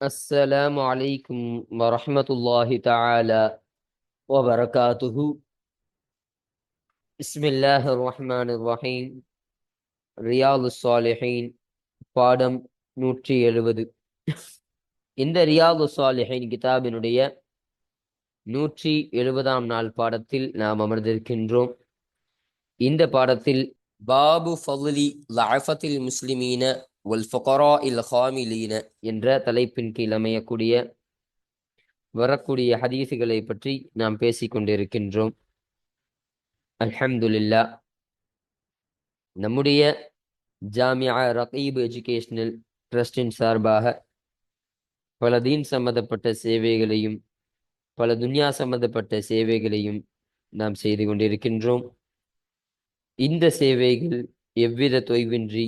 السلام عليكم ورحمة الله تعالى وبركاته بسم الله الرحمن الرحيم ரியால் சாலிஹீன் பாடம் நூற்றி எழுபது இந்த ரியாது சாலிஹீன் கிதாபினுடைய நூற்றி எழுபதாம் நாள் பாடத்தில் நாம் அமர்ந்திருக்கின்றோம் இந்த பாடத்தில் பாபு ஃபதுலி லஅஃபத்தில் முஸ்லிமீன வல் ஃபுகரா இல் ஹாமிலீன என்ற தலைப்பின் கீழ் அமையக்கூடிய வரக்கூடிய ஹதீசுகளை பற்றி நாம் பேசிக் கொண்டிருக்கின்றோம். அல்ஹம்துலில்லா. நம்முடைய ஜாமியா ரகீப் எஜுகேஷனல் ட்ரஸ்டின் சார்பாக பல தீன் சம்பந்தப்பட்ட சேவைகளையும் பல துன்யா சம்பந்தப்பட்ட சேவைகளையும் நாம் செய்து கொண்டிருக்கின்றோம். இந்த சேவைகள் எவ்வித தொய்வின்றி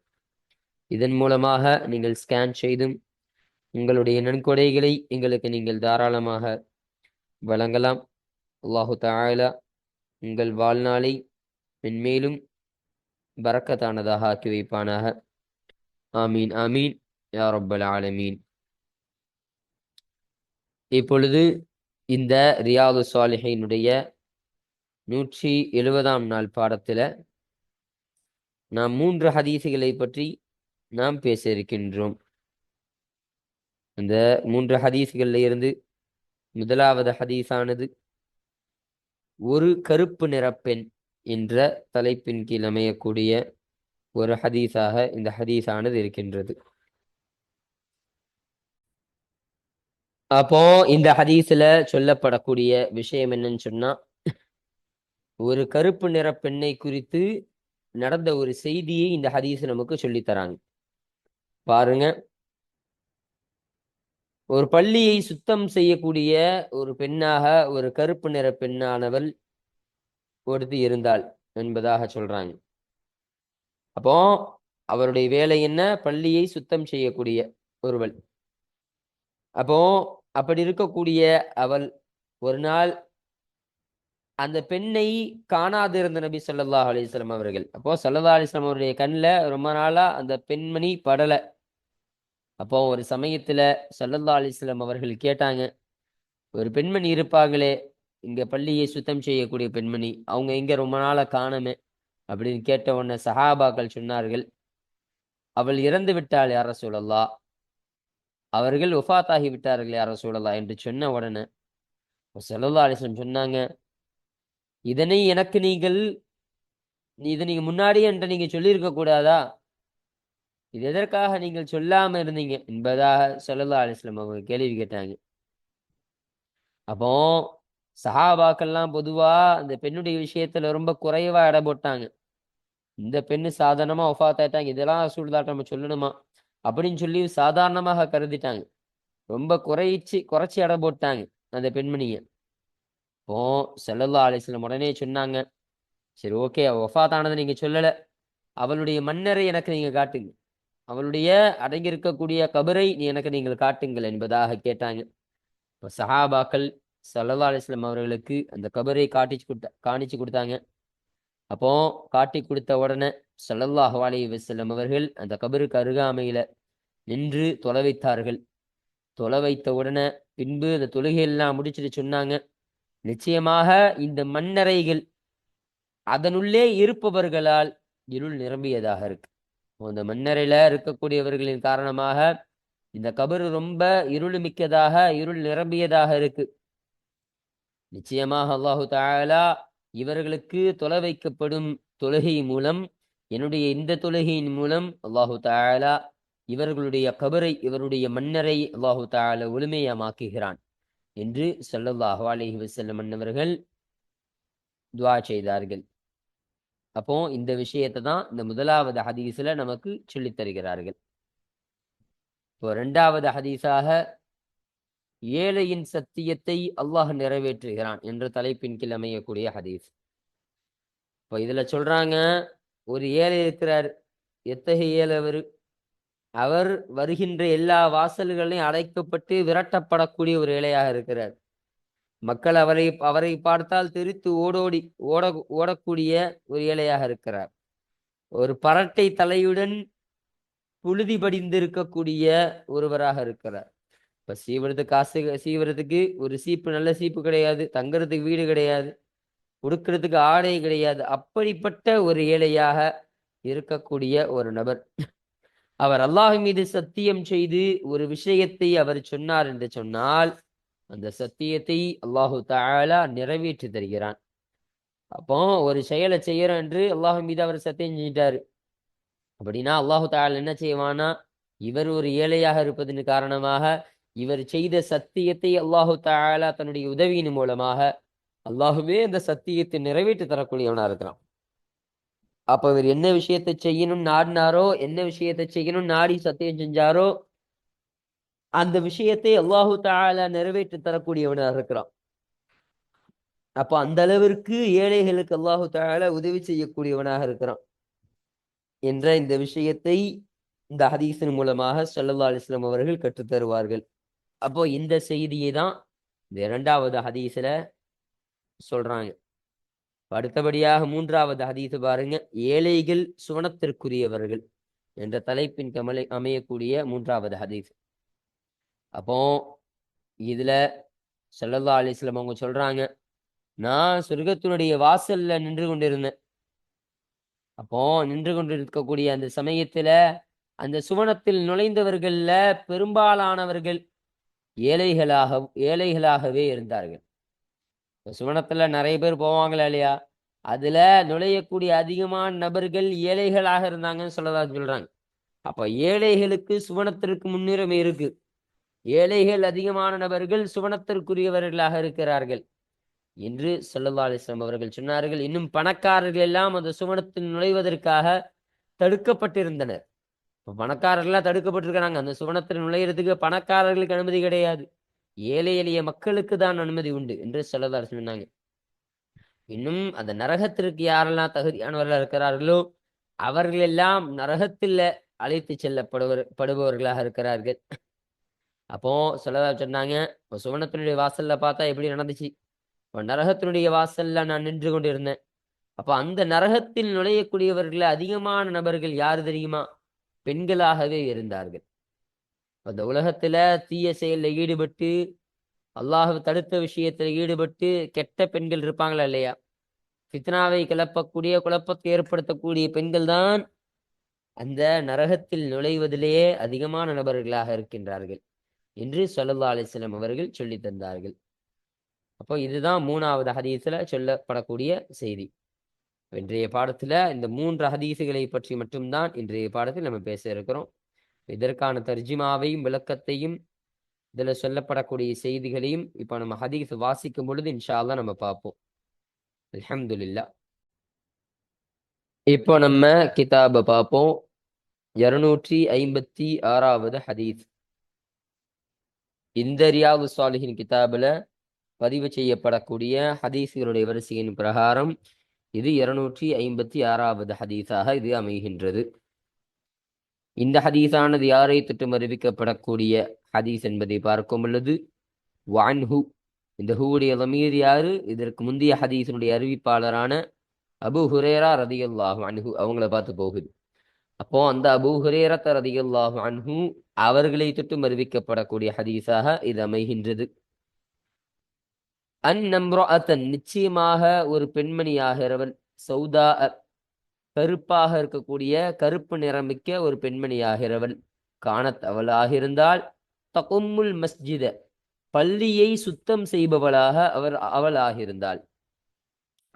இதன் மூலமாக நீங்கள் ஸ்கேன் செய்தும் உங்களுடைய நன்கொடைகளை எங்களுக்கு நீங்கள் தாராளமாக வழங்கலாம். அல்லாஹு தாயலா உங்கள் வாழ்நாளை மென்மேலும் பறக்கத்தானதாக ஆக்கி வைப்பானாக. ஆமீன் ஆமீன். யா ரப்பல் ஆலமீன். இப்பொழுது இந்த ரியாது சாலிஹினுடைய நூற்றி எழுபதாம் நாள் பாடத்தில் நாம் மூன்று ஹதீசுகளை பற்றி நாம் பேச இருக்கின்றோம் இந்த மூன்று ஹதீஸ்களில் இருந்து முதலாவது ஹதீஸானது ஒரு கருப்பு நிறப்பெண் என்ற தலைப்பின் கீழ் அமையக்கூடிய ஒரு ஹதீஸாக இந்த ஹதீஸானது இருக்கின்றது. அப்போ இந்த ஹதீஸ்ல சொல்லப்படக்கூடிய விஷயம் என்னன்னு சொன்னா ஒரு கருப்பு நிற பெண்ணை குறித்து நடந்த ஒரு செய்தியை இந்த ஹதீஸ் நமக்கு சொல்லித் தராங்க. பாருங்க. ஒரு பள்ளியை சுத்தம் செய்யக்கூடிய ஒரு பெண்ணாக ஒரு கருப்பு நிற பெண்ணானவள் ஒருத்தி இருந்தாள் என்பதாக சொல்றாங்க. அப்போ அவருடைய வேலை என்ன? பள்ளியை சுத்தம் செய்யக்கூடிய ஒருவள். அப்போ அப்படி இருக்கக்கூடிய அவள் ஒரு நாள் அந்த பெண்ணை காணாதிருந்த நபி சொல்லல்லா அலிஸ்லாம் அவர்கள். அப்போ ஸல்லல்லாஹு அலிஸ்லாம் அவருடைய கண்ணில் ரொம்ப நாளாக அந்த பெண்மணி படலை. அப்போ ஒரு சமயத்தில் சல்லல்லா அலிஸ்லாம் அவர்கள் கேட்டாங்க ஒரு பெண்மணி இருப்பாங்களே இங்கே பள்ளியை சுத்தம் செய்யக்கூடிய பெண்மணி அவங்க இங்கே ரொம்ப நாளாக காணமே? அப்படின்னு கேட்ட உடனே சஹாபாக்கள் சொன்னார்கள் அவள் இறந்து விட்டாள் யார சூழல்லா அவர்கள் ஒஃபாத்தாகி விட்டார்கள் யார சூழல்லா என்று சொன்ன உடனே ஸல்லல்லாஹு அலிஸ்லம் சொன்னாங்க இதனை எனக்கு நீங்கள் இதை நீங்க முன்னாடியே என்கிட்ட நீங்க சொல்லியிருக்க கூடாதா? இது எதற்காக நீங்கள் சொல்லாமல் இருந்தீங்க? என்பதாக ஸல்லல்லாஹு அலைஹி அவங்க கேள்வி கேட்டாங்க. அப்போ சஹாபாக்கள்லாம் பொதுவா அந்த பெண்ணுடைய விஷயத்துல ரொம்ப குறைவா இட போட்டாங்க. இந்த பெண்ணு சாதாரணமாக ஒஃபாத் ஆயிட்டாங்க இதெல்லாம் சூழ்தாட்ட நம்ம சொல்லணுமா? அப்படின்னு சொல்லி சாதாரணமாக கருதிட்டாங்க. ரொம்ப குறைச்சி குறைச்சி இட போட்டாங்க அந்த பெண்மணியை. இப்போ செல்லல்லா அலைஹி உடனே சொன்னாங்க சரி ஓகே அவள் ஒஃபாத்தானதை நீங்கள் சொல்லலை. அவளுடைய மன்னரை எனக்கு நீங்கள் காட்டுங்க. அவளுடைய அடங்கியிருக்கக்கூடிய கபரை நீ எனக்கு நீங்கள் காட்டுங்கள் என்பதாக கேட்டாங்க. இப்போ சஹாபாக்கள் செல்லல்லா அலிஸ்லாம் அவர்களுக்கு அந்த கபரை காட்டிச்சு கொடுத்த காணிச்சு கொடுத்தாங்க. அப்போ காட்டி கொடுத்த உடனே சல்லல்லாஹு அலைஹி வஸல்லம் அவர்கள் அந்த கபருக்கு அருகாமையில நின்று தொலை வைத்தார்கள். தொலை வைத்த உடனே பின்பு அந்த தொழுகையெல்லாம் முடிச்சுட்டு சொன்னாங்க. நிச்சயமாக இந்த மண்ணறைகள் அதனுள்ளே இருப்பவர்களால் இருள் நிரம்பியதாக இருக்கு. அந்த மண்ணறையில இருக்கக்கூடியவர்களின் காரணமாக இந்த கபரு ரொம்ப இருள் மிக்கதாக இருள் நிரம்பியதாக இருக்கு. நிச்சயமாக அல்லாஹு தாலா இவர்களுக்கு தொலை வைக்கப்படும் தொழுகை மூலம் என்னுடைய இந்த தொழுகையின் மூலம் அல்லாஹு தாலா இவர்களுடைய கபரை இவருடைய மன்னரை அல்லாஹு தாலா ஒளிமையமாக்குகிறான் என்று ஸல்லல்லாஹு அலஹி வசல்லம் அன்னவர்கள் துவா செய்தார்கள். அப்போ இந்த விஷயத்தை தான் இந்த முதலாவது ஹதீஸில் நமக்கு சொல்லித் தருகிறார்கள். இப்போ ரெண்டாவது ஹதீஸாக ஏழையின் சத்தியத்தை அல்லாஹ் நிறைவேற்றுகிறான் என்ற தலைப்பின் கீழ் அமையக்கூடிய ஹதீஸ். இப்போ இதுல சொல்றாங்க ஒரு ஏழை இருக்கிறார் எத்தகைய ஏழை அவர் வருகின்ற எல்லா வாசல்களையும் அடைக்கப்பட்டு விரட்டப்படக்கூடிய ஒரு ஏழையாக இருக்கிறார். மக்கள் அவரை அவரை பார்த்தால் தெரித்து ஓடோடி ஓட ஓடக்கூடிய ஒரு ஏழையாக இருக்கிறார். ஒரு பரட்டை தலையுடன் புழுதி படிந்து இருக்கக்கூடிய ஒருவராக இருக்கிறார். இப்போ சீவரத்துக்கு காசு சீவரத்துக்கு ஒரு சீப்பு நல்ல சீப்பு கிடையாது தங்குறதுக்கு வீடு கிடையாது கொடுக்கறதுக்கு ஆடை கிடையாது அப்படிப்பட்ட ஒரு ஏழையாக இருக்கக்கூடிய ஒரு நபர். அவர் அல்லாஹ் மீது சத்தியம் செய்து ஒரு விஷயத்தை அவர் சொன்னார் என்று சொன்னால் அந்த சத்தியத்தை அல்லாஹு தாலா நிறைவேற்றி தருகிறான். அப்போ ஒரு செயலை செய்யறோம் என்று அல்லாஹ் மீது அவர் சத்தியம் செஞ்சிட்டாரு. அப்படின்னா அல்லாஹு தாலா என்ன செய்வானா இவர் ஒரு ஏழையாக இருப்பதன் காரணமாக இவர் செய்த சத்தியத்தை அல்லாஹு தாலா தன்னுடைய உதவியின் மூலமாக அல்லாஹுவே அந்த சத்தியத்தை நிறைவேற்றி தரக்கூடியவனா இருக்கிறான். அப்ப இவர் என்ன விஷயத்தை செய்யணும் நாடினாரோ என்ன விஷயத்தை செய்யணும் நாடி சத்தியம் செஞ்சாரோ அந்த விஷயத்தை அல்லாஹு தாலா நிறைவேற்றி தரக்கூடியவனாக இருக்கிறான். அப்ப அந்த அளவிற்கு ஏழைகளுக்கு அல்லாஹு தாலா உதவி செய்யக்கூடியவனாக இருக்கிறான். என்ற இந்த விஷயத்தை இந்த ஹதீஸின் மூலமாக சல்லா அலிஸ்லாம் அவர்கள் கற்றுத் தருவார்கள். அப்போ இந்த செய்தியை தான் இந்த இரண்டாவது ஹதீஸ்ல சொல்றாங்க. அடுத்தபடியாக மூன்றாவது ஹதீஸ் பாருங்க ஏழைகள் சுவனத்திற்குரியவர்கள் என்ற தலைப்பின் கமலை அமையக்கூடிய மூன்றாவது ஹதீஸ். அப்போ இதுல சல்லல்லா அலிஸ்லாம் அவங்க சொல்றாங்க நான் சொர்க்கத்தினுடைய வாசல்ல நின்று கொண்டிருந்தேன். அப்போ நின்று கொண்டிருக்கக்கூடிய அந்த சமயத்துல அந்த சுவனத்தில் நுழைந்தவர்கள்ல பெரும்பாலானவர்கள் ஏழைகளாக ஏழைகளாகவே இருந்தார்கள். சுவனத்துல நிறைய பேர் போவாங்களா இல்லையா? அதுல நுழையக்கூடிய அதிகமான நபர்கள் ஏழைகளாக இருந்தாங்கன்னு சொல்லதா சொல்றாங்க. அப்ப ஏழைகளுக்கு சுவனத்திற்கு முன்னுரிமை இருக்கு. ஏழைகள் அதிகமான நபர்கள் சுவனத்திற்குரியவர்களாக இருக்கிறார்கள். என்று சொல்லல்லா அலிஸ்லாம் அவர்கள் சொன்னார்கள். இன்னும் பணக்காரர்கள் எல்லாம் அந்த சுவனத்தில் நுழைவதற்காக தடுக்கப்பட்டிருந்தனர். இப்போ பணக்காரர்கள்லாம் தடுக்கப்பட்டிருக்கிறாங்க. அந்த சுவனத்தில் நுழையிறதுக்கு பணக்காரர்களுக்கு அனுமதி கிடையாது. ஏழை எளிய மக்களுக்கு தான் அனுமதி உண்டு என்று சொல்லதார் சொன்னாங்க. இன்னும் அந்த நரகத்திற்கு யாரெல்லாம் தகுதியானவர்களாக இருக்கிறார்களோ அவர்கள் எல்லாம் நரகத்தில் அழைத்து செல்லப்படுவர் படுபவர்களாக இருக்கிறார்கள். அப்போ சொல்லதா சொன்னாங்க சுவனத்தினுடைய வாசல்ல பார்த்தா எப்படி நடந்துச்சு? இப்போ நரகத்தினுடைய வாசல்ல நான் நின்று கொண்டிருந்தேன். அப்போ அந்த நரகத்தில் நுழையக்கூடியவர்கள் அதிகமான நபர்கள் யார் தெரியுமா? பெண்களாகவே இருந்தார்கள். அந்த உலகத்துல தீய செயலில் ஈடுபட்டு அல்லாஹ் தடுத்த விஷயத்தில் ஈடுபட்டு கெட்ட பெண்கள் இருப்பாங்களா இல்லையா? ஃபித்னாவை கிளப்பக்கூடிய குழப்பத்தை ஏற்படுத்தக்கூடிய பெண்கள் தான் அந்த நரகத்தில் நுழைவதிலேயே அதிகமான நபர்களாக இருக்கின்றார்கள் என்று சொல்லல்லா அலிஸ்லாம் அவர்கள் சொல்லி தந்தார்கள். அப்போ இதுதான் மூணாவது ஹதீஸ்ல சொல்லப்படக்கூடிய செய்தி. இன்றைய பாடத்துல இந்த மூன்று ஹதீசுகளை பற்றி மட்டும்தான் இன்றைய பாடத்தில் நம்ம பேச இருக்கிறோம். இதற்கான தர்ஜிமாவையும் விளக்கத்தையும் இதில் சொல்லப்படக்கூடிய செய்திகளையும் இப்போ நம்ம ஹதீஸ் வாசிக்கும் பொழுது இன்ஷால்லாம் நம்ம பார்ப்போம். அலமதுல்லா இப்போ நம்ம கிதாபை பார்ப்போம். இருநூற்றி ஐம்பத்தி ஆறாவது ஹதீஸ். இந்த ரியாது சாலிஹின் கிதாபில் பதிவு செய்யப்படக்கூடிய ஹதீஸ்களுடைய வரிசையின் பிரகாரம் இது இருநூற்றி ஐம்பத்தி ஆறாவது ஹதீஸாக இது அமைகின்றது. இந்த ஹதீஸானது யாரை திட்டம் அறிவிக்கப்படக்கூடிய ஹதீஸ் என்பதை பார்க்கும் பொழுது வான்ஹு இந்த ஹூவுடைய லமீர் யாரு? இதற்கு முந்தைய ஹதீஸினுடைய அறிவிப்பாளரான அபு ஹுரேரா ரதியுல்லாஹு அன்ஹு அவங்கள பார்த்து போகுது. அப்போ அந்த அபு ஹுரேரத்த ரதியுல்லாஹு அன்ஹு அவர்களை தொட்டும் அறிவிக்கப்படக்கூடிய ஹதீஸாக இது அமைகின்றது. அந்நம்ரோஅத்தன் நிச்சயமாக ஒரு பெண்மணியாகிறவள் சௌதா கருப்பாக இருக்கக்கூடிய கருப்பு நிறமிக்க ஒரு பெண்மணியாகிறவள். காணத் இருந்தால் தகும்முல் மஸ்ஜித பள்ளியை சுத்தம் செய்பவளாக அவர் அவள் ஆகியிருந்தாள்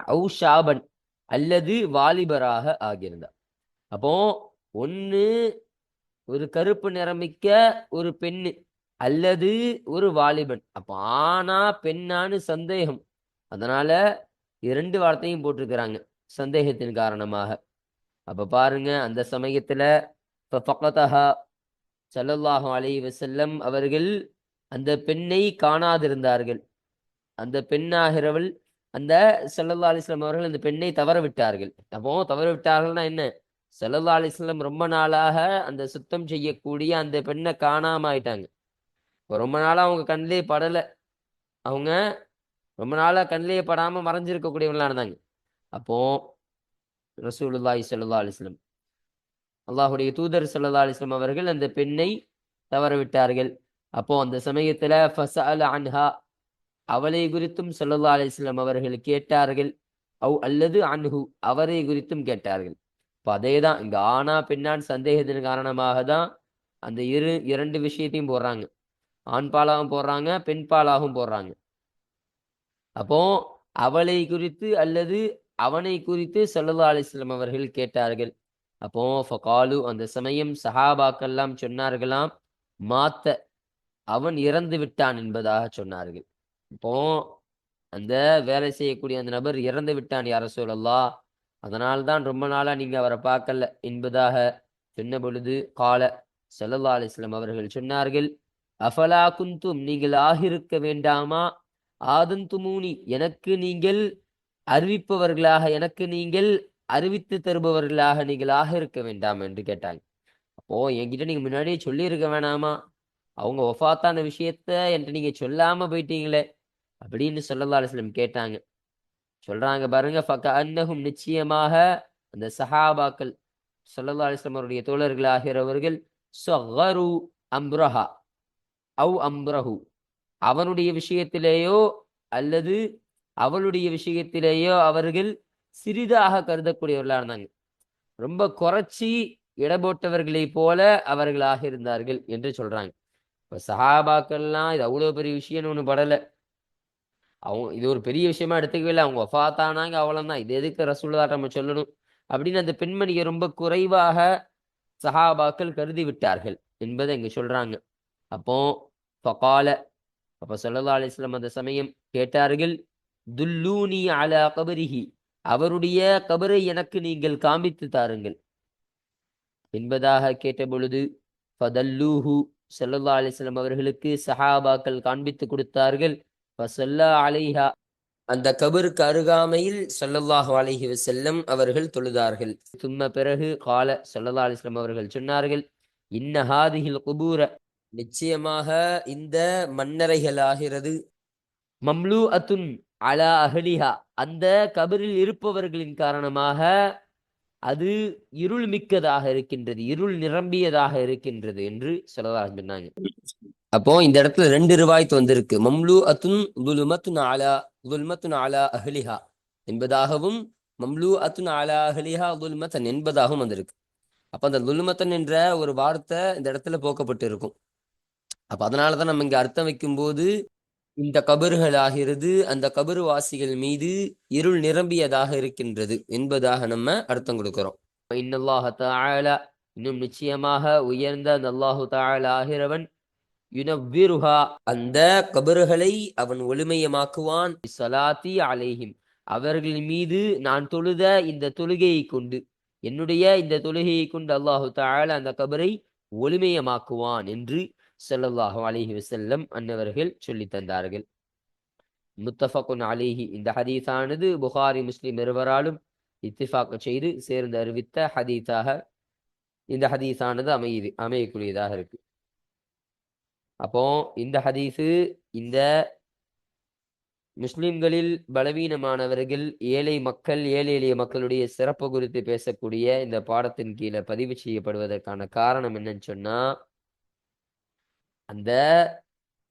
அவு ஷாபன் அல்லது வாலிபராக ஆகியிருந்தாள். அப்போ ஒன்று ஒரு கருப்பு நிறமிக்க ஒரு பெண்ணு அல்லது ஒரு வாலிபன். அப்ப ஆனா பெண்ணான்னு சந்தேகம். அதனால இரண்டு வார்த்தையும் போட்டிருக்கிறாங்க சந்தேகத்தின் காரணமாக. அப்ப பாருங்க அந்த சமயத்துல சல்லல்லாஹு அலி வசல்லம் அவர்கள் அந்த பெண்ணை காணாதிருந்தார்கள். அந்த பெண்ணாகிறவள் அந்த சல்லல்லா அலிஸ்லாம் அவர்கள் அந்த பெண்ணை தவற விட்டார்கள் அப்போ தவற விட்டார்கள்னா என்ன சல்லல்லா அலிஸ்லாம் ரொம்ப நாளாக அந்த சுத்தம் செய்யக்கூடிய அந்த பெண்ணை காணாம ஆயிட்டாங்க. இப்போ ரொம்ப நாளாக அவங்க கண்ணிலே படலை. அவங்க ரொம்ப நாளாக கண்ணிலே படாமல் மறைஞ்சிருக்கக்கூடியவங்களா இருந்தாங்க. அப்போது ரசூலுல்லாய் சல்லா அலிஸ்லம் அல்லாஹுடைய தூதர் சல்லா அலிஸ்லம் அவர்கள் அந்த பெண்ணை தவறவிட்டார்கள். அப்போ அந்த சமயத்துல ஃபசல் அன்ஹா அவளை குறித்தும் சல்லா அலிஸ்லம் அவர்கள் கேட்டார்கள். அவ் அல்லது அன்ஹு அவரை குறித்தும் கேட்டார்கள். இப்போ அதே தான் இங்க ஆனா பெண்ணான் சந்தேகத்தின் காரணமாக தான் அந்த இரு இரண்டு விஷயத்தையும் போடுறாங்க. ஆண் பாலாகவும் போடுறாங்க பெண் பாலாகவும் போடுறாங்க. அப்போ அவளை குறித்து அல்லது அவனை குறித்து சல்லல்லா அலிஸ்லாம் அவர்கள் கேட்டார்கள். அப்போ ஃபகாலு அந்த சமயம் சஹாபாக்கெல்லாம் சொன்னார்களாம் மாத்த அவன் இறந்து விட்டான் என்பதாக சொன்னார்கள். இப்போ அந்த வேலை செய்யக்கூடிய அந்த நபர் இறந்து விட்டான் யார சொல்லல்லா அதனால்தான் ரொம்ப நாளா நீங்க அவரை பார்க்கல என்பதாக சொன்ன பொழுது கால சல்லா அலிஸ்லாம் அவர்கள் சொன்னார்கள் அஃபலா குந்தும் நீங்கள் ஆகிருக்க வேண்டாமா? ஆதந்துமூனி எனக்கு நீங்கள் அறிவிப்பவர்களாக எனக்கு நீங்கள் அறிவித்து தருபவர்களாக நீங்களாக இருக்க வேண்டாம் என்று கேட்டாங்க. அப்போ என்கிட்ட நீங்க முன்னாடியே சொல்லியிருக்க வேணாமா? அவங்க ஒஃபாத்தான விஷயத்த என்கிட்ட நீங்க சொல்லாம போயிட்டீங்களே அப்படின்னு சொல்லல்லா அலிஸ்லம் கேட்டாங்க. சொல்றாங்க பாருங்க ஃபக்க அன்னகும் நிச்சயமாக அந்த சஹாபாக்கள் சொல்லல்லா அலிஸ்லம் அவருடைய தோழர்கள் ஆகிறவர்கள் சொஹரு அம்ரஹா அவ் அம்ரஹு அவனுடைய விஷயத்திலேயோ அல்லது அவளுடைய விஷயத்திலேயோ அவர்கள் சிறிதாக கருதக்கூடியவர்களாக இருந்தாங்க ரொம்ப குறைச்சி இடபோட்டவர்களை போல அவர்களாக இருந்தார்கள் என்று சொல்றாங்க. இப்ப சஹாபாக்கள்லாம் இது அவ்வளவு பெரிய விஷயம்னு ஒண்ணு படல. அவங்க இது ஒரு பெரிய விஷயமா எடுத்துக்கவே இல்லை. அவங்க ஒஃபாத்தானாங்க அவ்வளவுதான். இது எதுக்கு ரசூல்லா நம்ம சொல்லணும் அப்படின்னு அந்த பெண்மணியை ரொம்ப குறைவாக சஹாபாக்கள் கருதி விட்டார்கள் என்பதை இங்க சொல்றாங்க. அப்போ பகால அப்போ சல்லா அலிஸ்லாம் அந்த சமயம் கேட்டார்கள் துல்லூனி அலா கபரிஹி. அவருடைய கபரை எனக்கு நீங்கள் காண்பித்து தாருங்கள். என்பதாக கேட்ட பொழுது ஃபதல்லூஹு சல்லல்லா அலிஸ்லாம் அவர்களுக்கு சஹாபாக்கள் காண்பித்து கொடுத்தார்கள். ஃபசல்லா அலைஹா அந்த கபருக்கு அருகாமையில் சொல்லல்லாஹு அலஹி வசல்லம் அவர்கள் தொழுதார்கள். தும்ம பிறகு கால ஸல்லல்லாஹு அலைஹி அவர்கள் சொன்னார்கள். இன்னஹாதிகில் குபூர நிச்சயமாக இந்த மன்னரைகள் ஆகிறது மம்லூ அத்துன் அலா அஹலிஹா அந்த கபரில் இருப்பவர்களின் காரணமாக அது இருள் மிக்கதாக இருக்கின்றது இருள் நிரம்பியதாக இருக்கின்றது என்று சொல்லதாக சொன்னாங்க. அப்போ இந்த இடத்துல ரெண்டு ரிவாய்த்து வந்திருக்கு. மம்லூ அத்துன் துலுமத்துன் ஆலா துல்மத்துன் ஆலா அஹலிஹா என்பதாகவும் மம்லூ அத்துன் ஆலா அஹலிஹா துல்மத்தன் என்பதாகவும் வந்திருக்கு. அப்போ அந்த துல்மத்தன் என்ற ஒரு வார்த்தை இந்த இடத்துல போக்கப்பட்டு இருக்கும் அப்ப அதனாலதான் நம்ம இங்க அர்த்தம் வைக்கும்போது இந்த கபறுகளாகிறது அந்த கபறுவாசிகள் மீது இருள் நிரம்பியதாக இருக்கின்றது என்பதாக நம்ம அர்த்தம் கொடுக்கிறோம். இன்னல்லாஹ தஆலா இன்னும் நிச்சயமாக உயர்ந்த அந்த அல்லாஹு தஆலா ஆகிறவன் யுனவ்விருஹா அந்த கபறுகளை அவன் ஒளிமயமாக்குவான். சலாத்தி அலைஹிம் அவர்கள் மீது நான் தொழுத இந்த தொழுகையை கொண்டு என்னுடைய இந்த தொழுகையை கொண்டு அல்லாஹு தாழ அந்த கபரை ஒளிமயமாக்குவான் என்று செல்லல்லாஹு அலிஹி வசல்லம் அன்னவர்கள் சொல்லி தந்தார்கள். முத்தஃபகுன் அலிஹி இந்த ஹதீஸானது புகாரி முஸ்லிம் இருவராலும் இத்திஃபாக்க செய்து சேர்ந்து அறிவித்த ஹதீஸாக இந்த ஹதீஸானது அமையுது அமையக்கூடியதாக இருக்கு. அப்போ இந்த ஹதீஸு இந்த முஸ்லிம்களில் பலவீனமானவர்கள் ஏழை மக்கள் ஏழை எளிய மக்களுடைய சிறப்பு குறித்து பேசக்கூடிய இந்த பாடத்தின் கீழே பதிவு செய்யப்படுவதற்கான காரணம் என்னன்னு சொன்னா அந்த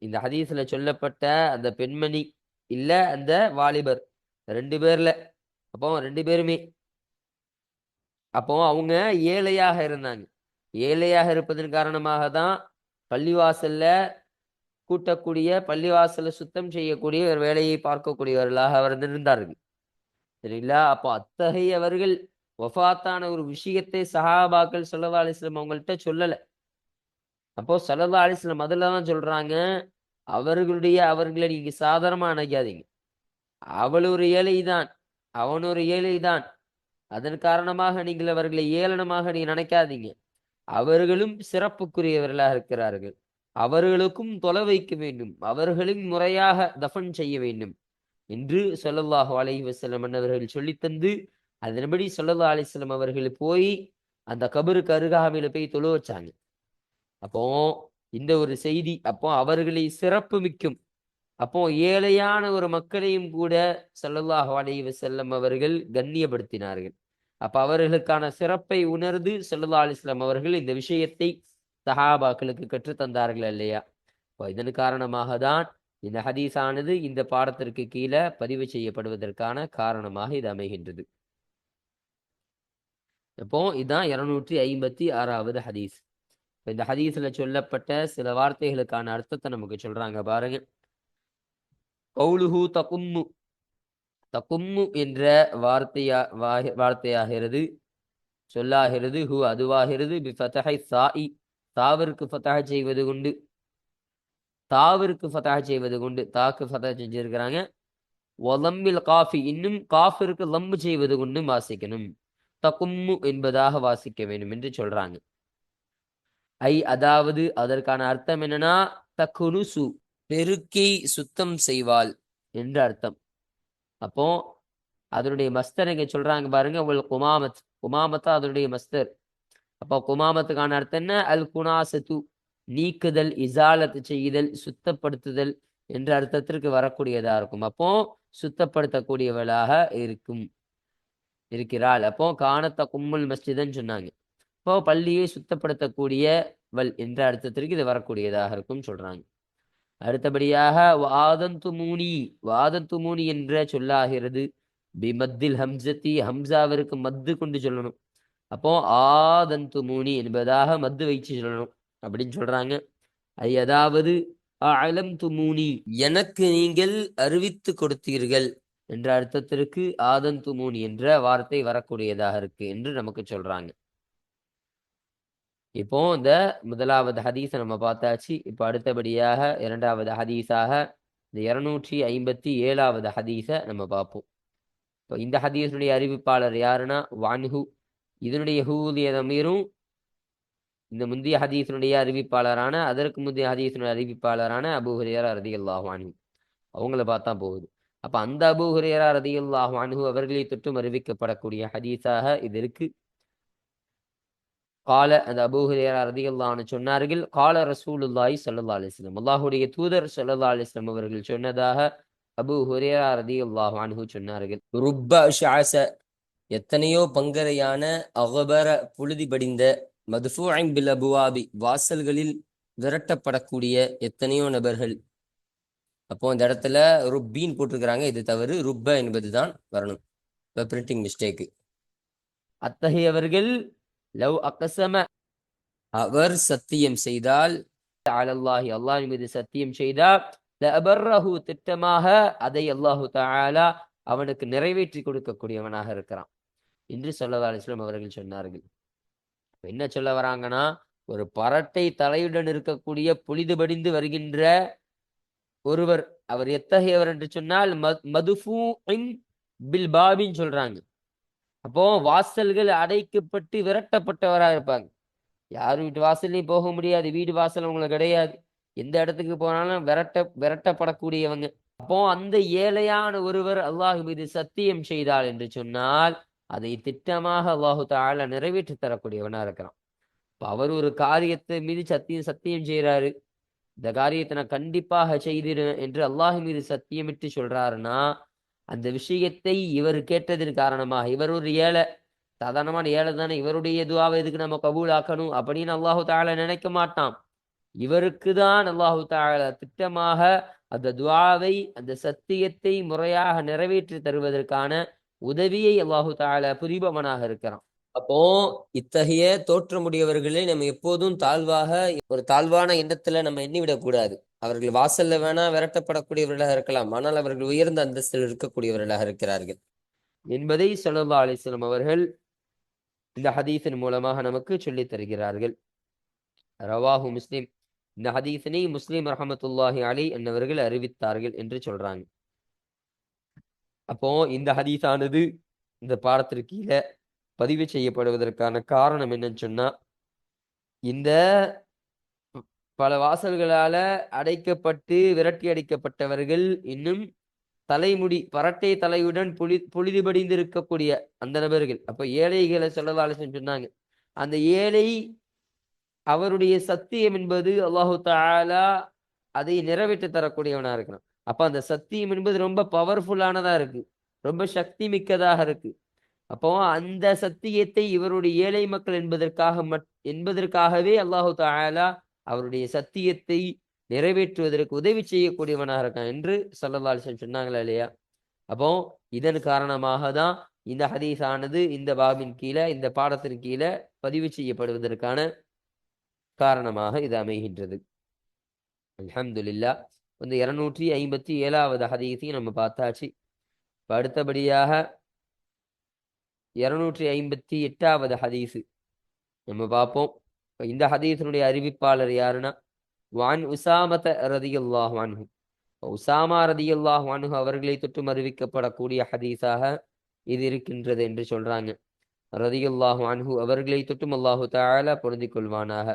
இந்த ஹதீஸ்ல சொல்லப்பட்ட அந்த பெண்மணி இல்ல அந்த வாலிபர். ரெண்டு பேர்ல. அப்போ ரெண்டு பேருமே. அப்போ அவங்க ஏழையாக இருந்தாங்க. ஏழையாக இருப்பதன் காரணமாக தான் பள்ளிவாசல்ல கூட்டக்கூடிய பள்ளிவாசலை சுத்தம் செய்யக்கூடிய ஒரு வேலையை பார்க்கக்கூடியவர்களாக அவர் சரிங்களா? அப்போ அத்தகையவர்கள் வஃபாத்தான ஒரு விஷயத்தை சஹாபாக்கள் சொல்லவா அலிஸ்லாம் அவங்கள்ட்ட சொல்லலை. அப்போ சல்லா அலிஸ்லாம் முதல்ல தான் சொல்றாங்க அவர்களுடைய அவர்களை நீங்க சாதாரணமா நினைக்காதீங்க அவள் ஒரு ஏழைதான் அவன் ஒரு ஏழைதான். அதன் காரணமாக நீங்கள் அவர்களை ஏளனமாக நீ நினைக்காதீங்க. அவர்களும் சிறப்புக்குரியவர்களாக இருக்கிறார்கள். அவர்களுக்கும் தொலை வைக்க வேண்டும். அவர்களும் முறையாக தஃபன் செய்ய வேண்டும் என்று சொல்லல்லாஹு அலஹி வசலம் அவர்கள் சொல்லித்தந்து அதன்படி சொல்லல்லா அலிஸ்லம் அவர்கள் போய் அந்த கபருக்கு அருகாமையில போய் தொழு வச்சாங்க. அப்போ இந்த ஒரு செய்தி அப்போ அவர்களை சிறப்பு மிக்கும். அப்போ ஏழையான ஒரு மக்களையும் கூட செல்லல்லாஹ் அலைவ செல்லம் அவர்கள் கண்ணியப்படுத்தினார்கள். அப்ப அவர்களுக்கான சிறப்பை உணர்ந்து ஸல்லல்லாஹு அலிஸ்லாம் அவர்கள் இந்த விஷயத்தை சஹாபாக்களுக்கு கற்றுத் தந்தார்கள் இல்லையா இப்போ இதன் காரணமாக தான் இந்த ஹதீஸானது இந்த பாடத்திற்கு கீழே பதிவு செய்யப்படுவதற்கான காரணமாக இது அமைகின்றது. இப்போ இதான் இருநூற்றி ஐம்பத்தி ஆறாவது ஹதீஸ். இந்த ஹதீஸ்ல சொல்லப்பட்ட சில வார்த்தைகளுக்கான அர்த்தத்தை நமக்கு சொல்றாங்க பாருங்க. கௌலுஹு தகும்மு. தகும்மு என்ற வார்த்தையா வாக- வார்த்தையாகிறது. சொல்லாகிறது ஹு அதுவாகிறது பி ஃபதஹை சாஇ. தாவிற்கு ஃபதஹ செய்வது கொண்டு தாவிற்கு ஃபதஹ செய்வது கொண்டு தாக்கு ஃபதஹ செஞ்சிருக்கிறாங்க. ஒலம்பில் காஃபி. இன்னும் காஃபிற்கு லம்பு செய்வது கொண்டு வாசிக்கணும். தகும்மு என்பதாக வாசிக்க வேண்டும் என்று சொல்றாங்க. ஐ அதாவது அதற்கான அர்த்தம் என்னன்னா தக்குனுசு பெருக்கி சுத்தம் செய்வாள் என்று அர்த்தம். அப்போ அதனுடைய மஸ்தர் இங்க சொல்றாங்க பாருங்க உள் குமாமத் குமாமத்தா அதனுடைய மஸ்தர். அப்போ குமாமத்துக்கான அர்த்தம் என்ன? அல் குணாசத்து நீக்குதல் இசாலத்து செய்தல் சுத்தப்படுத்துதல் என்ற அர்த்தத்திற்கு வரக்கூடியதா இருக்கும். அப்போ சுத்தப்படுத்தக்கூடியவளாக இருக்கும் இருக்கிறாள். அப்போ காணத்த கும்முல் மஸ்ஜிதன்னு சொன்னாங்க. இப்போ பள்ளியை சுத்தப்படுத்தக்கூடிய வல் என்ற அர்த்தத்திற்கு இது வரக்கூடியதாக இருக்கும் சொல்றாங்க. அடுத்தபடியாக வாதந்து மூனி வாதந்து மூனி என்ற சொல்லாகிறது. பிமத்தில் ஹம்சத்தி ஹம்சாவிற்கு மத்து கொண்டு சொல்லணும். அப்போ ஆதந்து மூனி என்பதாக மத்து வைச்சு சொல்லணும் அப்படின்னு சொல்றாங்க. அது அதாவது அலம் துமூனி எனக்கு நீங்கள் அறிவித்து கொடுத்தீர்கள் என்ற அர்த்தத்திற்கு ஆதன் மூனி என்ற வார்த்தை வரக்கூடியதாக இருக்கு என்று நமக்கு சொல்றாங்க. இப்போ இந்த முதலாவது ஹதீஸை நம்ம பார்த்தாச்சு. இப்போ அடுத்தபடியாக இரண்டாவது ஹதீஸாக இந்த இருநூற்றி ஐம்பத்தி ஏழாவது ஹதீஸை நம்ம பார்ப்போம். இப்போ இந்த ஹதீஸுடைய அறிவிப்பாளர் யாருன்னா? வான்ஹு. இதனுடைய ஹூதிய தமீரும் இந்த முந்தைய ஹதீஸினுடைய அறிவிப்பாளரான அதற்கு முந்தைய ஹதீஸினுடைய அறிவிப்பாளரான அபூ ஹுரேரா ரதியல்லாஹு அவங்கள பார்த்தா போகுது. அப்போ அந்த அபூ ஹுரேரா ரதியல்லாஹு அவர்களை தொற்றும் அறிவிக்கப்படக்கூடிய ஹதீஸாக இது இருக்குது கால அந்த அபூ ஹுரேரா ரதியல்லாஹு அன்ஹு சொன்னார்கள். கால ரசூலுல்லாஹி ஸல்லல்லாஹு அலைஹி வஸல்லம் அல்லாஹ்வுடைய தூதர் ஸல்லல்லாஹு அலைஹி வஸல்லம் அவர்கள் சொன்னதாக அபூ ஹுரேரா ரதியல்லாஹு அன்ஹு சொன்னார்கள். ருப்ப ஷாஸ எத்தனையோ பங்கரையான அகபர புழுதி படிந்த மதுஃபூஐன் பில் அபுவாபி வாசல்களில் விரட்டப்படக்கூடிய எத்தனையோ நபர்கள். அப்போ இந்த இடத்துல ருப்பீன் போட்டிருக்கிறாங்க. இது தவறு. ருப்ப என்பதுதான் வரணும். இப்போ பிரிண்டிங் மிஸ்டேக்கு அத்தகையவர்கள் லவ் அக்கசம அவர் சத்தியம் செய்தால் அலல்லாஹி அல்லாஹ் மீது சத்தியம் செய்தால் லஅபர்ரஹு திட்டமாக அதை அல்லாஹு தாலா அவனுக்கு நிறைவேற்றி கொடுக்கக்கூடியவனாக இருக்கிறான். என்று சொல்லதா அலிஸ்லாம் அவர்கள் சொன்னார்கள் என்ன சொல்ல வராங்கன்னா ஒரு பரட்டை தலையுடன் இருக்கக்கூடிய புனிது படிந்து வருகின்ற ஒருவர் அவர் எத்தகையவர் என்று சொன்னால் மதுஃபூ பில் பாபின்னு சொல்றாங்க. அப்போ வாசல்கள் அடைக்கப்பட்டு விரட்டப்பட்டவராக இருப்பாங்க. யார் வீட்டு வாசல்லையும் போக முடியாது வீடு வாசல் அவங்களுக்கு கிடையாது. எந்த இடத்துக்கு போனாலும் விரட்ட விரட்டப்படக்கூடியவங்க. அப்போ அந்த ஏழையான ஒருவர் அல்லாஹு மீது சத்தியம் செய்தால் என்று சொன்னால் அதை திட்டமாக அல்லாஹு தால நிறைவேற்றி தரக்கூடியவனா இருக்கிறான். இப்போ அவர் ஒரு காரியத்தை மீது சத்தியம் சத்தியம் செய்கிறாரு இந்த காரியத்தை நான் கண்டிப்பாக செய்திருவேன் என்று அல்லாஹு மீது சத்தியமிட்டு சொல்றாருன்னா அந்த விஷயத்தை இவர் கேட்டதன் காரணமாக இவர் ஒரு ஏழை. சாதாரணமான ஏழை தானே இவருடைய துவாவை எதுக்கு நம்ம கபூலாக்கணும் அப்படின்னு அல்லாஹு தால நினைக்க மாட்டான். இவருக்கு தான் அல்லாஹு தால திட்டமாக அந்த துவாவை அந்த சத்தியத்தை முறையாக நிறைவேற்றி தருவதற்கான உதவியை அல்லாஹு தால புரிபவனாக இருக்கிறான். அப்போ இத்தகைய தோற்றமுடையவர்களை நம்ம எப்போதும் தாழ்வாக ஒரு தாழ்வான எண்ணத்துல நம்ம எண்ணிவிடக்கூடாது அவர்கள் வாசல்ல வேணா விரட்டப்படக்கூடியவர்களாக இருக்கலாம். ஆனால் அவர்கள் உயர்ந்த அந்தஸ்தில் இருக்கக்கூடியவர்களாக இருக்கிறார்கள். என்பதை சல்லா அலிஸ்லம் அவர்கள் இந்த ஹதீஸின் மூலமாக நமக்கு சொல்லித் தருகிறார்கள். ரவாஹு முஸ்லிம். இந்த ஹதீஸினை முஸ்லிம் ரஹமத்துல்லாஹி அலி என்னவர்கள் அறிவித்தார்கள் என்று சொல்றாங்க. அப்போ இந்த ஹதீஸானது இந்த பாடத்திற்கு கீழே பதிவு செய்யப்படுவதற்கான காரணம் என்னன்னு சொன்னா இந்த பல வாசல்களால அடைக்கப்பட்டு விரட்டி அடிக்கப்பட்டவர்கள் இன்னும் தலைமுடி பரட்டை தலையுடன் புலி புழுதிபடிந்து இருக்கக்கூடிய அந்த நபர்கள். அப்ப ஏழைகளை சொல்லதால சொன்னாங்க. அந்த ஏழை அவருடைய சத்தியம் என்பது அல்லாஹு தாலா அதை நிறைவேற்றி தரக்கூடியவனா இருக்கிறான். அப்ப அந்த சத்தியம் என்பது ரொம்ப பவர்ஃபுல்லானதா இருக்கு. ரொம்ப சக்தி மிக்கதாக இருக்கு. அப்போ அந்த சத்தியத்தை இவருடைய ஏழை மக்கள் என்பதற்காக மட் என்பதற்காகவே அல்லாஹு தாலா அவருடைய சத்தியத்தை நிறைவேற்றுவதற்கு உதவி செய்யக்கூடியவனாக இருக்கான் என்று சொல்லலால் சொன்னாங்களா இல்லையா? அப்போ இதன் காரணமாக தான் இந்த ஹதீஸானது இந்த பாபின் கீழே இந்த பாடத்தின் கீழே பதிவு செய்யப்படுவதற்கான காரணமாக இது அமைகின்றது. அலமதுல்லா இந்த இருநூற்றி ஐம்பத்தி ஏழாவது ஹதீஸையும் நம்ம பார்த்தாச்சு. அடுத்தபடியாக இருநூற்றி ஐம்பத்தி எட்டாவது ஹதீஸு. நம்ம பார்ப்போம். இந்த ஹதீஸினுடைய அறிவிப்பாளர் யாருன்னா வான் உசாமத ரதியுல்லாஹ் அன்ஹு. உசாமா ரதியுல்லாஹ் அன்ஹு அவர்களை தொற்றும் அறிவிக்கப்படக்கூடிய ஹதீஸாக இது இருக்கின்றது என்று சொல்றாங்க. ரதியுல்லாஹு வான்ஹு அவர்களை தொட்டும் அல்லாஹு தஆலா பொருந்திக் கொள்வானாக.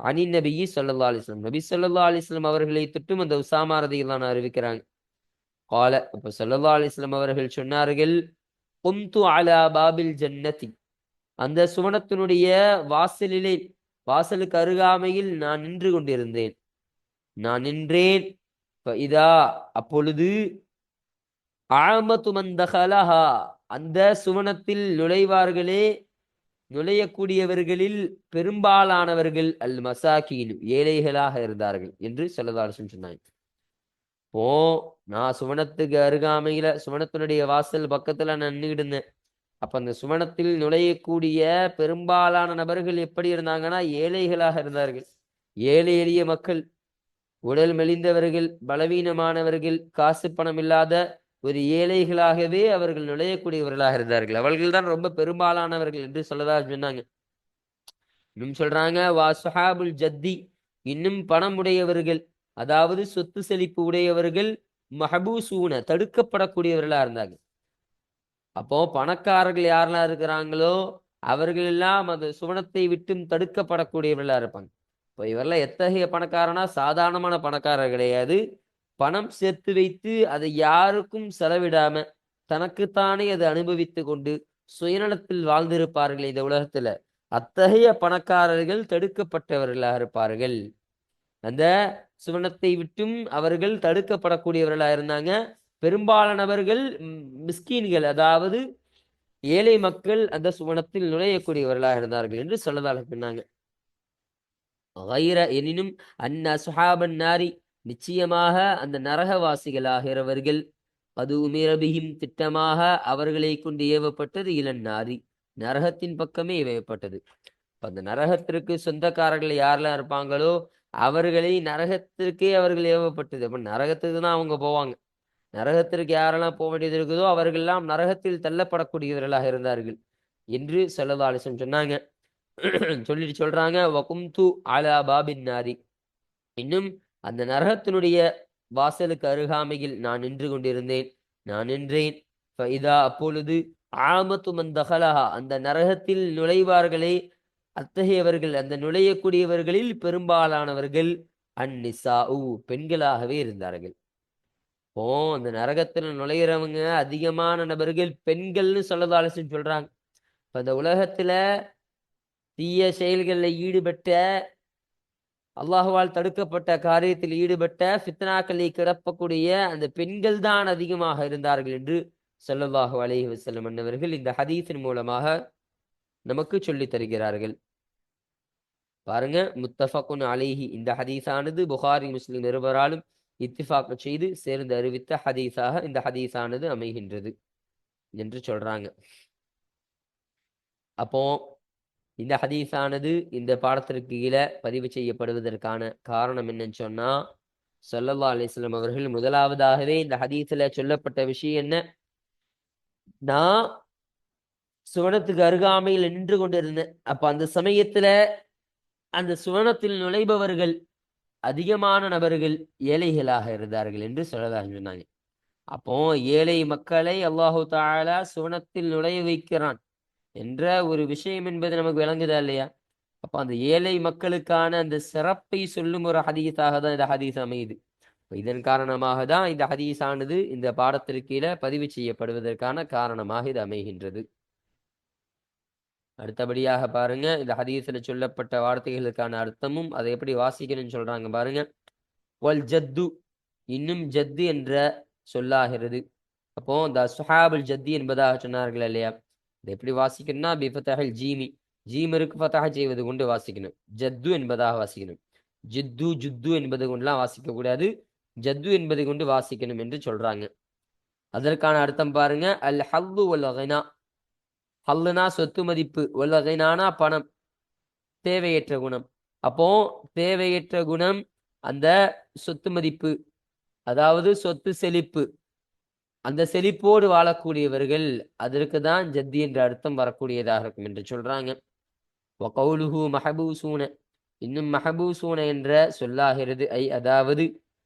அனி நபி ஸல்லல்லாஹு அலிஸ்லாம் நபி ஸல்லல்லாஹு அலிஸ்லாம் அவர்களை தொட்டும் அந்த உசாமா ரதியுல்லான்னு அறிவிக்கிறாங்க. கால அப்போ ஸல்லல்லாஹு அலிஸ்லாம் அவர்கள் சொன்னார்கள் கொந்து அலா பாபில் ஜன்னதி. அந்த சுவனத்தினுடைய வாசலிலே வாசலுக்கு அருகாமையில் நான் நின்று கொண்டிருந்தேன். நான் நின்றேன். இதா அப்பொழுது ஆமத்து மந்தகலஹா அந்த சுவனத்தில் நுழைவார்களே நுழையக்கூடியவர்களில் பெரும்பாலானவர்கள் அல் மசாக்கியிலும் ஏழைகளாக இருந்தார்கள் என்று சொல்லதாரசன் சொன்னாங்க போ நான் சுவனத்துக்கு அருகாமையில சுவனத்தினுடைய வாசல் பக்கத்துல நான் நின்றுக்கிட்டு இருந்தேன் அப்ப அந்த சுவனத்தில் நுழையக்கூடிய பெரும்பாலான நபர்கள் எப்படி இருந்தாங்கன்னா ஏழைகளாக இருந்தார்கள். ஏழை எளிய மக்கள் உடல் மெலிந்தவர்கள் பலவீனமானவர்கள் காசு பணம் இல்லாத ஒரு ஏழைகளாகவே அவர்கள் நுழையக்கூடியவர்களாக இருந்தார்கள். அவர்கள் தான் ரொம்ப பெரும்பாலானவர்கள் என்று சொல்லதா சொன்னாங்க. இன்னும் சொல்றாங்க வா சுஹாபுல் ஜத்தி இன்னும் பணம் உடையவர்கள் அதாவது சொத்து செழிப்பு உடையவர்கள் மஹபூசூன தடுக்கப்படக்கூடியவர்களா இருந்தாங்க அப்போ பணக்காரர்கள் யாரெல்லாம் இருக்கிறாங்களோ அவர்கள் எல்லாம் அந்த சுவனத்தை விட்டும் தடுக்கப்படக்கூடியவர்களா இருப்பாங்க. இப்போ இவரெல்லாம் எத்தகைய பணக்காரனா? சாதாரணமான பணக்காரர் கிடையாது. பணம் சேர்த்து வைத்து அதை யாருக்கும் செலவிடாம தனக்குத்தானே அதை அனுபவித்து கொண்டு சுயநலத்தில் வாழ்ந்திருப்பார்கள் இந்த உலகத்துல. அத்தகைய பணக்காரர்கள் தடுக்கப்பட்டவர்களாக இருப்பார்கள். அந்த சுவனத்தை விட்டும் அவர்கள் தடுக்கப்படக்கூடியவர்களாக இருந்தாங்க. பெரும்பாலானவர்கள் மிஸ்கீன்கள் அதாவது ஏழை மக்கள் அந்த சுவனத்தில் நுழையக்கூடியவர்களாக இருந்தார்கள் என்று சொல்லதாக சொன்னாங்க. எனினும் அன்ன சுஹாபன் நாரி நிச்சயமாக அந்த நரகவாசிகளாகிறவர்கள் அது உமிரபியும் திட்டமாக அவர்களை கொண்டு ஏவப்பட்டது இளன் நாரி. நரகத்தின் பக்கமே ஏவப்பட்டது. அந்த நரகத்திற்கு சொந்தக்காரர்கள் யாரெல்லாம் இருப்பாங்களோ அவர்களை நரகத்திற்கே அவர்கள் ஏவப்பட்டது. அப்ப நரகத்துக்கு தான் அவங்க போவாங்க. நரகத்திற்கு யாரெல்லாம் போக வேண்டியது இருக்குதோ அவர்கள்லாம் நரகத்தில் தள்ளப்படக்கூடியவர்களாக இருந்தார்கள் என்று சொல்லதாலிசம் சொன்னாங்க. சொல்லிட்டு சொல்றாங்க வகும்து அலா பாபின் நாரி. இன்னும் அந்த நரகத்தினுடைய வாசலுக்கு அருகாமையில் நான் நின்று கொண்டிருந்தேன். நான் நின்றேன். இதா அப்பொழுது ஆமத்து மந்தகலஹா அந்த நரகத்தில் நுழைவார்களே அத்தகையவர்கள் அந்த நுழையக்கூடியவர்களில் பெரும்பாலானவர்கள் அந்நிசா ஊ பெண்களாகவே இருந்தார்கள். ஓ அந்த நரகத்துல நுழையிறவங்க அதிகமான நபர்கள் பெண்கள்னு சொல்லதால சொல்றாங்க. இப்ப அந்த உலகத்துல தீய செயல்களில் ஈடுபட்ட அல்லாஹுவால் தடுக்கப்பட்ட காரியத்தில் ஈடுபட்ட ஃபித்னாக்களை கிடப்பக்கூடிய அந்த பெண்கள் தான் அதிகமாக இருந்தார்கள் என்று சொல்லல்லாஹு அலைஹி வசல்லம் அன்னவர்கள் இந்த ஹதீஸின் மூலமாக நமக்கு சொல்லித் தருகிறார்கள். பாருங்க முத்தஃபக்குன் அலிஹி. இந்த ஹதீஸானது புகாரி முஸ்லிம் இருவராலும் இத்திஃபாக்கு செய்து சேர்ந்து அறிவித்த ஹதீஸாக இந்த ஹதீஸானது அமைகின்றது என்று சொல்றாங்க. அப்போ இந்த ஹதீஸானது இந்த பாடத்திற்கு கீழே பதிவு செய்யப்படுவதற்கான காரணம் என்னன்னு சொன்னா சொல்லல்லா அலிஸ்லாம் அவர்கள் முதலாவதாகவே இந்த ஹதீஸ்ல சொல்லப்பட்ட விஷயம் என்ன? நான் சுவனத்துக்கு அருகாமையில் நின்று கொண்டிருந்தேன். அப்ப அந்த சமயத்துல அந்த சுவனத்தில் நுழைபவர்கள் அதிகமான நபர்கள் ஏழைகளாக இருந்தார்கள் என்று சொல்லதாக சொன்னாங்க. அப்போ ஏழை மக்களை அல்லாஹு தாலா சுவனத்தில் நுழைய வைக்கிறான் என்ற ஒரு விஷயம் என்பது நமக்கு விளங்குதா இல்லையா? அப்போ அந்த ஏழை மக்களுக்கான அந்த சிறப்பை சொல்லும் ஒரு ஹதீஸாக தான் இந்த ஹதீஸ் அமையுது. இதன் காரணமாக தான் இந்த ஹதீஸானது இந்த பாடத்திற்கீழே பதிவு செய்யப்படுவதற்கான காரணமாக இது அமைகின்றது. அடுத்தபடியாக பாருங்க இந்த ஹதீஸில் சொல்லப்பட்ட வார்த்தைகளுக்கான அர்த்தமும் அதை எப்படி வாசிக்கணும்னு சொல்றாங்க பாருங்க. வல் ஜத்து இன்னும் ஜத்து என்ற சொல்லாகிறது. அப்போ இந்த சுஹாபுல் ஜத்தி என்பதாக சொன்னார்கள் இல்லையா? இதை எப்படி வாசிக்கணும்னா பிஃபத்தஹல் ஜீமி. ஜீமருக்கு ஃபத்தஹ செய்வது கொண்டு வாசிக்கணும். ஜத்து என்பதாக வாசிக்கணும். ஜித்து ஜுத்து என்பது கொண்டுலாம் வாசிக்க கூடாது. ஜத்து என்பதை கொண்டு வாசிக்கணும் என்று சொல்றாங்க. அதற்கான அர்த்தம் பாருங்க அல் ஹவ்வு வல் அகைனா ஹல்லுனா சொத்து மதிப்பு. வல் பணம். தேவையற்ற குணம். அப்போ தேவையற்ற குணம் அந்த சொத்து மதிப்பு. அதாவது சொத்து செழிப்பு. அந்த செழிப்போடு வாழக்கூடியவர்கள் அதற்கு தான் ஜத்தி என்ற அர்த்தம் வரக்கூடியதாக இருக்கும் என்று சொல்றாங்க. வகௌலுஹு மஹபூசூன. இன்னும் மஹபூசூன என்ற சொல்லாகிறது. ஐ அதாவது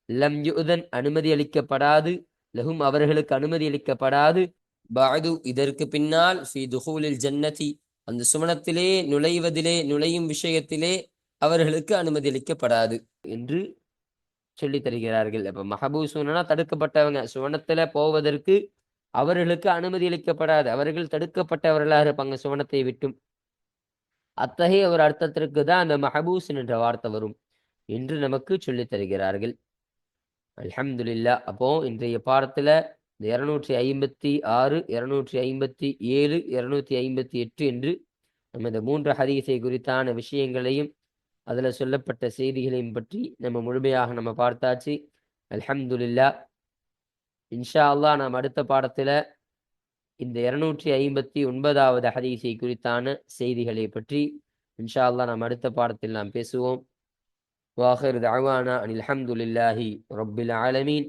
லம் யுதன் அனுமதி அளிக்கப்படாது. லஹும் அவர்களுக்கு அனுமதி அளிக்கப்படாது. பாது இதற்கு பின்னால் ஃபி துஹூலில் ஜன்னதி அந்த சுமணத்திலே நுழைவதிலே நுழையும் விஷயத்திலே அவர்களுக்கு அனுமதி அளிக்கப்படாது என்று சொல்லி தருகிறார்கள். அப்ப மஹபூசூனா தடுக்கப்பட்டவங்க. சுவனத்துல போவதற்கு அவர்களுக்கு அனுமதி அளிக்கப்படாது. அவர்கள் தடுக்கப்பட்டவர்களாக இருப்பாங்க சுவனத்தை விட்டும். அத்தகைய ஒரு அர்த்தத்திற்கு தான் அந்த மஹபூசன் என்ற வார்த்தை வரும் என்று நமக்கு சொல்லித் தருகிறார்கள். அலமதுல்லா அப்போ இன்றைய பாடத்துல இந்த இருநூற்றி ஐம்பத்தி ஆறு இருநூற்றி ஐம்பத்தி ஏழு இரநூத்தி ஐம்பத்தி எட்டு என்று நம்ம இந்த மூன்று ஹதீஸை குறித்தான விஷயங்களையும் அதில் சொல்லப்பட்ட செய்திகளையும் பற்றி நம்ம முழுமையாக நம்ம பார்த்தாச்சு. அல்ஹம்துல்லா இன்ஷா அல்லாஹ் நாம் அடுத்த பாடத்தில் இந்த இருநூற்றி ஐம்பத்தி ஒன்பதாவது ஹதீஸை குறித்தான செய்திகளை பற்றி இன்ஷா அல்லாஹ் நாம் அடுத்த பாடத்தில் நாம் பேசுவோம். வாஹர் தவானா அனில் அஹமதுல்லாஹி ரப்பில் ஆலமீன்.